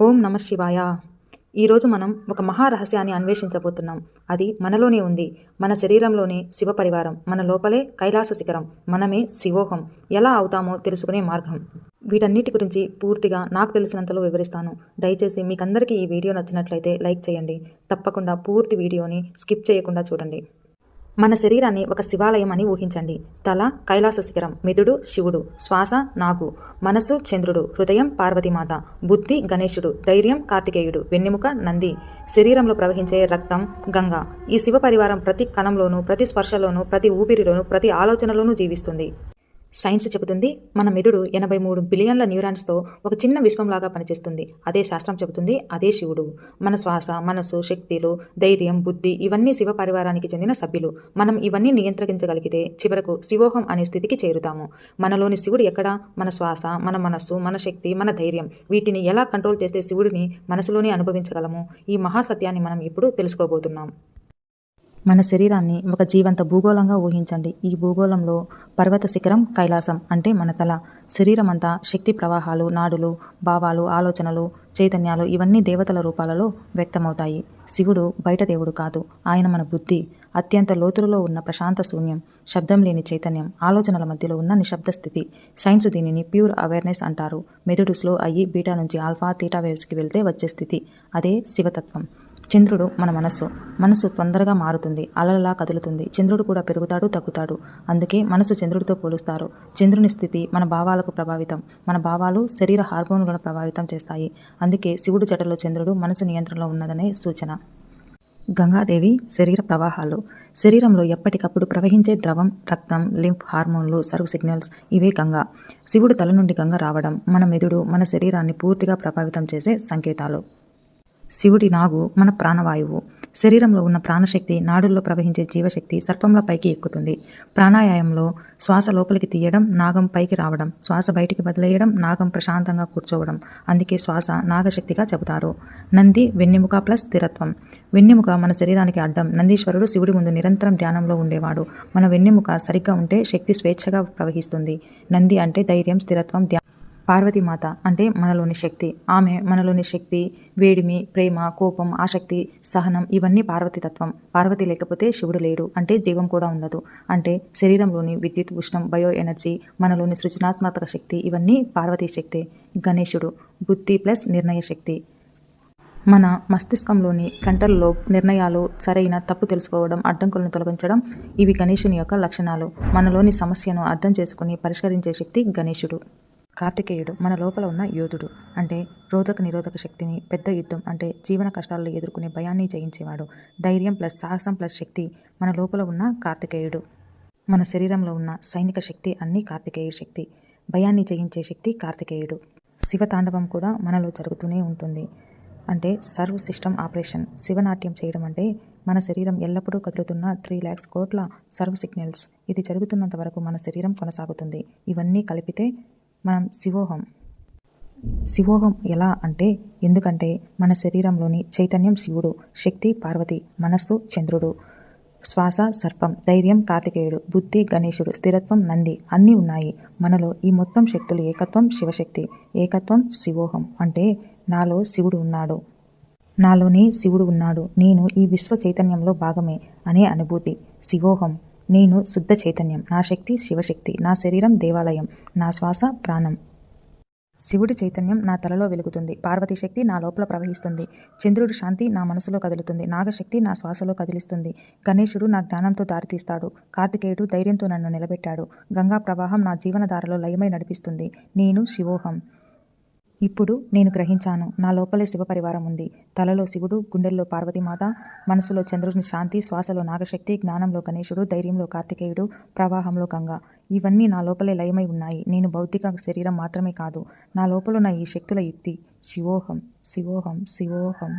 ఓం నమ శివాయ. ఈరోజు మనం ఒక మహారహస్యాన్ని అన్వేషించబోతున్నాం. అది మనలోనే ఉంది. మన శరీరంలోనే శివ పరివారం. మన లోపలే కైలాస శిఖరం. మనమే శివోహం. ఎలా అవుతామో తెలుసుకునే మార్గం. వీటన్నిటి గురించి పూర్తిగా నాకు తెలిసినంతలో వివరిస్తాను. దయచేసి మీకందరికీ ఈ వీడియో నచ్చినట్లయితే లైక్ చేయండి. తప్పకుండా పూర్తి వీడియోని స్కిప్ చేయకుండా చూడండి. మన శరీరాన్ని ఒక శివాలయం అని ఊహించండి. తల కైలాస శిఖరం మెదుడు శివుడు శ్వాస నాగు మనసు చంద్రుడు హృదయం పార్వతీమాత బుద్ధి గణేశుడు ధైర్యం కార్తికేయుడు వెన్నెముక నంది. శరీరంలో ప్రవహించే రక్తం గంగా. ఈ శివ పరివారం ప్రతి కణంలోనూ ప్రతి స్పర్శలోనూ ప్రతి ఊపిరిలోనూ ప్రతి ఆలోచనలోనూ జీవిస్తుంది. సైన్స్ చెబుతుంది మన మెదుడు ఎనభై మూడు బిలియన్ల న్యూరాన్స్తో ఒక చిన్న విశ్వంలాగా పనిచేస్తుంది. అదే శాస్త్రం చెబుతుంది అదే శివుడు. మన శ్వాస మనసు శక్తులు ధైర్యం బుద్ధి ఇవన్నీ శివ పరివారానికి చెందిన సభ్యులు. మనం ఇవన్నీ నియంత్రించగలిగితే చివరకు శివోహం అనే స్థితికి చేరుతాము. మనలోని శివుడు ఎక్కడ? మన శ్వాస మన మనస్సు మన శక్తి మన ధైర్యం. వీటిని ఎలా కంట్రోల్ చేస్తే శివుడిని మనసులోనే అనుభవించగలము? ఈ మహాసత్యాన్ని మనం ఇప్పుడు తెలుసుకోబోతున్నాం. మన శరీరాన్ని ఒక జీవంత భూగోళంగా ఊహించండి. ఈ భూగోళంలో పర్వత శిఖరం కైలాసం అంటే మన తల. శరీరం అంతా శక్తి ప్రవాహాలు నాడులు భావాలు ఆలోచనలు చైతన్యాలు ఇవన్నీ దేవతల రూపాలలో వ్యక్తమవుతాయి. శివుడు బయట దేవుడు కాదు. ఆయన మన బుద్ధి. అత్యంత లోతులలో ఉన్న ప్రశాంత శూన్యం శబ్దం లేని చైతన్యం ఆలోచనల మధ్యలో ఉన్న నిశ్శబ్ద స్థితి. సైన్స్ దీనిని ప్యూర్ అవేర్నెస్ అంటారు. మెదడు స్లో అయ్యి బీటా నుంచి ఆల్ఫా తీటా వేవ్స్కి వెళ్తే వచ్చే స్థితి. అదే శివతత్వం. చంద్రుడు మన మనస్సు. మనసు తొందరగా మారుతుంది అలలలా కదులుతుంది. చంద్రుడు కూడా పెరుగుతాడు తగ్గుతాడు. అందుకే మనసు చంద్రుడితో పోలుస్తారు. చంద్రుని స్థితి మన భావాలకు ప్రభావితం. మన భావాలు శరీర హార్మోన్లను ప్రభావితం చేస్తాయి. అందుకే శివుడు జటలో చంద్రుడు మనసు నియంత్రణలో ఉన్నదనే సూచన. గంగాదేవి శరీర ప్రవాహాలు. శరీరంలో ఎప్పటికప్పుడు ప్రవహించే ద్రవం రక్తం లింఫ్ హార్మోన్లు సర్వ్ సిగ్నల్స్ ఇవే గంగా. శివుడు తల నుండి గంగ రావడం మన మెదుడు మన శరీరాన్ని పూర్తిగా ప్రభావితం చేసే సంకేతాలు. శివుడి నాగు మన ప్రాణవాయువు. శరీరంలో ఉన్న ప్రాణశక్తి నాడుల్లో ప్రవహించే జీవశక్తి సర్పంల పైకి ఎక్కుతుంది. ప్రాణాయామంలో శ్వాస లోపలికి తీయడం నాగం పైకి రావడం శ్వాస బయటికి బదిలేయడం నాగం ప్రశాంతంగా కూర్చోవడం అందుకే శ్వాస నాగశక్తిగా చెబుతారు. నంది వెన్నెముక ప్లస్ స్థిరత్వం. వెన్నెముక మన శరీరానికి అడ్డం. నందీశ్వరుడు శివుడి ముందు నిరంతరం ధ్యానంలో ఉండేవాడు. మన వెన్నెముక సరిగ్గా ఉంటే శక్తి స్వేచ్ఛగా ప్రవహిస్తుంది. నంది అంటే ధైర్యం స్థిరత్వం ధ్యానం. పార్వతీమాత అంటే మనలోని శక్తి ఆమె మనలోని శక్తి వేడిమి ప్రేమ కోపం ఆసక్తి సహనం ఇవన్నీ పార్వతీతత్వం పార్వతి లేకపోతే శివుడు లేడు అంటే జీవం కూడా ఉండదు. అంటే శరీరంలోని విద్యుత్ ఉష్ణం బయో ఎనర్జీ మనలోని సృజనాత్మక శక్తి ఇవన్నీ పార్వతీ శక్తి గణేశుడు బుద్ధి ప్లస్ నిర్ణయ శక్తి. మన మస్తిష్కంలోని ఫ్రంటల్ లోబ్ నిర్ణయాలు సరైన తప్పు తెలుసుకోవడం అడ్డంకులను తొలగించడం ఇవి గణేశుని యొక్క లక్షణాలు. మనలోని సమస్యను అర్థం చేసుకుని పరిష్కరించే శక్తి గణేశుడు. కార్తికేయుడు మన లోపల ఉన్న యోధుడు అంటే రోధక నిరోధక శక్తిని పెద్ద యుద్ధం అంటే జీవన కష్టాలను ఎదుర్కొనే భయాన్ని జయించేవాడు. ధైర్యం ప్లస్ సాహసం ప్లస్ శక్తి మన లోపల ఉన్న కార్తికేయుడు. మన శరీరంలో ఉన్న సైనిక శక్తి అన్ని కార్తికేయ శక్తి. భయాన్ని జయించే శక్తి కార్తికేయుడు. శివతాండవం కూడా మనలో జరుగుతూనే ఉంటుంది. అంటే సర్వ్ సిస్టమ్ ఆపరేషన్ శివనాట్యం చేయడం అంటే మన శరీరం ఎల్లప్పుడూ కదులుతున్న త్రీ ల్యాక్స్ కోట్ల సర్వ్ సిగ్నల్స్. ఇది జరుగుతున్నంత వరకు మన శరీరం కొనసాగుతుంది. ఇవన్నీ కలిపితే మనం శివోహం శివోహం ఎలా అంటే ఎందుకంటే మన శరీరంలోని చైతన్యం శివుడు శక్తి పార్వతి మనస్సు చంద్రుడు. శ్వాస సర్పం ధైర్యం కార్తికేయుడు బుద్ధి గణేశుడు స్థిరత్వం నంది అన్నీ ఉన్నాయి. మనలో ఈ మొత్తం శక్తులు ఏకత్వం శివశక్తి ఏకత్వం శివోహం అంటే నాలో శివుడు ఉన్నాడు. నాలోనే శివుడు ఉన్నాడు. నేను ఈ విశ్వ చైతన్యంలో భాగమే అనే అనుభూతి. శివోహం నేను శుద్ధ చైతన్యం. నా శక్తి శివశక్తి. నా శరీరం దేవాలయం. నా శ్వాస ప్రాణం. శివుడి చైతన్యం నా తలలో వెలుగుతుంది. పార్వతీ శక్తి నా లోపల ప్రవహిస్తుంది. చంద్రుడి శాంతి నా మనసులో కదులుతుంది. నాగశక్తి నా శ్వాసలో కదిలిస్తుంది. గణేశుడు నా జ్ఞానంతో దారితీస్తాడు. కార్తికేయుడు ధైర్యంతో నన్ను నిలబెట్టాడు. గంగా ప్రవాహం నా జీవనధారలో లయమై నడిపిస్తుంది. నేను శివోహం. ఇప్పుడు నేను గ్రహించాను. నా లోపలే శివ పరివారం ఉంది. తలలో శివుడు గుండెల్లో పార్వతీమాత మనసులో చంద్రుని శాంతి శ్వాసలో నాగశక్తి జ్ఞానంలో గణేశుడు ధైర్యంలో కార్తికేయుడు ప్రవాహంలో గంగ. ఇవన్నీ నా లోపలే లయమై ఉన్నాయి. నేను భౌతిక శరీరం మాత్రమే కాదు. నా లోపల ఉన్న ఈ శక్తుల యుక్తి. శివోహం శివోహం శివోహం.